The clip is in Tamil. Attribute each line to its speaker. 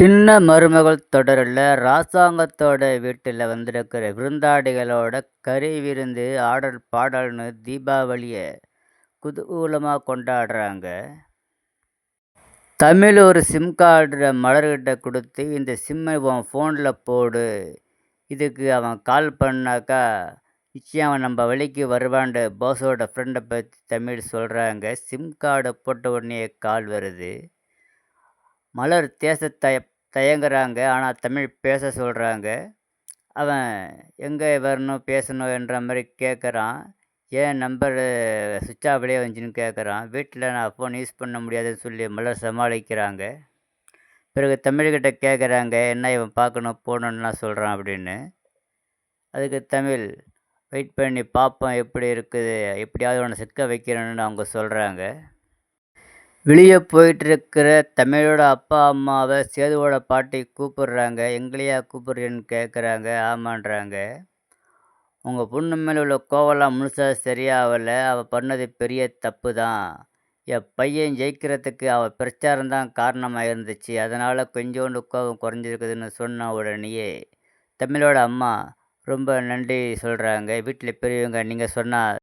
Speaker 1: சின்ன மருமகள் தொடரில் ராசாங்கத்தோட வீட்டில் வந்திருக்கிற விருந்தாளிகளோட கறி விருந்து ஆடல் பாடல்னு தீபாவளியை குதூகூலமாக கொண்டாடுறாங்க. தமிழ் ஒரு சிம் கார்டு மலர்கிட்ட கொடுத்து இந்த சிம்மை உன் ஃபோனில் போடு. இதுக்கு அவன் கால் பண்ணாக்கா நிச்சயம் அவன் நம்ம வழிக்கு வருவான்ட்டு பாஸோட ஃப்ரெண்டை பற்றி தமிழ் சொல்கிறாங்க சிம் கார்டை போட்ட உடனே கால் வருது. மலர் தேசத்தை தய தயங்குறாங்க. ஆனால் தமிழ் பேச சொல்கிறாங்க அவன் எங்கே வரணும் பேசணும் என்ற மாதிரி கேட்குறான். ஏன் நம்பரு சுவிட்ச் ஆஃப்லேயே வந்துச்சுன்னு கேட்குறான். வீட்டில் நான் ஃபோன் யூஸ் பண்ண முடியாதுன்னு சொல்லி மலர் சமாளிக்கிறாங்க. பிறகு தமிழ்கிட்ட கேட்குறாங்க என்ன இவன் பார்க்கணும் போகணுன்னுலாம் சொல்கிறான் அப்படின்னு. அதுக்கு தமிழ் வெயிட் பண்ணி பார்ப்போம் எப்படி இருக்குது? எப்படியாவது உன்னை சிக்க வைக்கிறேன்னு அவங்க சொல்கிறாங்க வெளியே போயிட்டுருக்கிற தமிழோட அப்பா அம்மாவை சேதுவோட பாட்டி கூப்பிடுறாங்க. எங்களையா கூப்பிட்றேன்னு கேட்குறாங்க ஆமான்றாங்க. உங்கள் பொண்ணு மேலே உள்ள கோவம்லாம் முழுசாக சரியாகலை அவள் பண்ணது பெரிய தப்பு தான் என் பையன் ஜெயிக்கிறதுக்கு அவள் பிரச்சாரம் தான் காரணமாக இருந்துச்சு. அதனால் கொஞ்சோண்டு கோபம் குறைஞ்சிருக்குதுன்னு சொன்ன உடனேயே தமிழோட அம்மா ரொம்ப நன்றி சொல்கிறாங்க வீட்டில் பெரியவங்க நீங்கள் சொன்னால்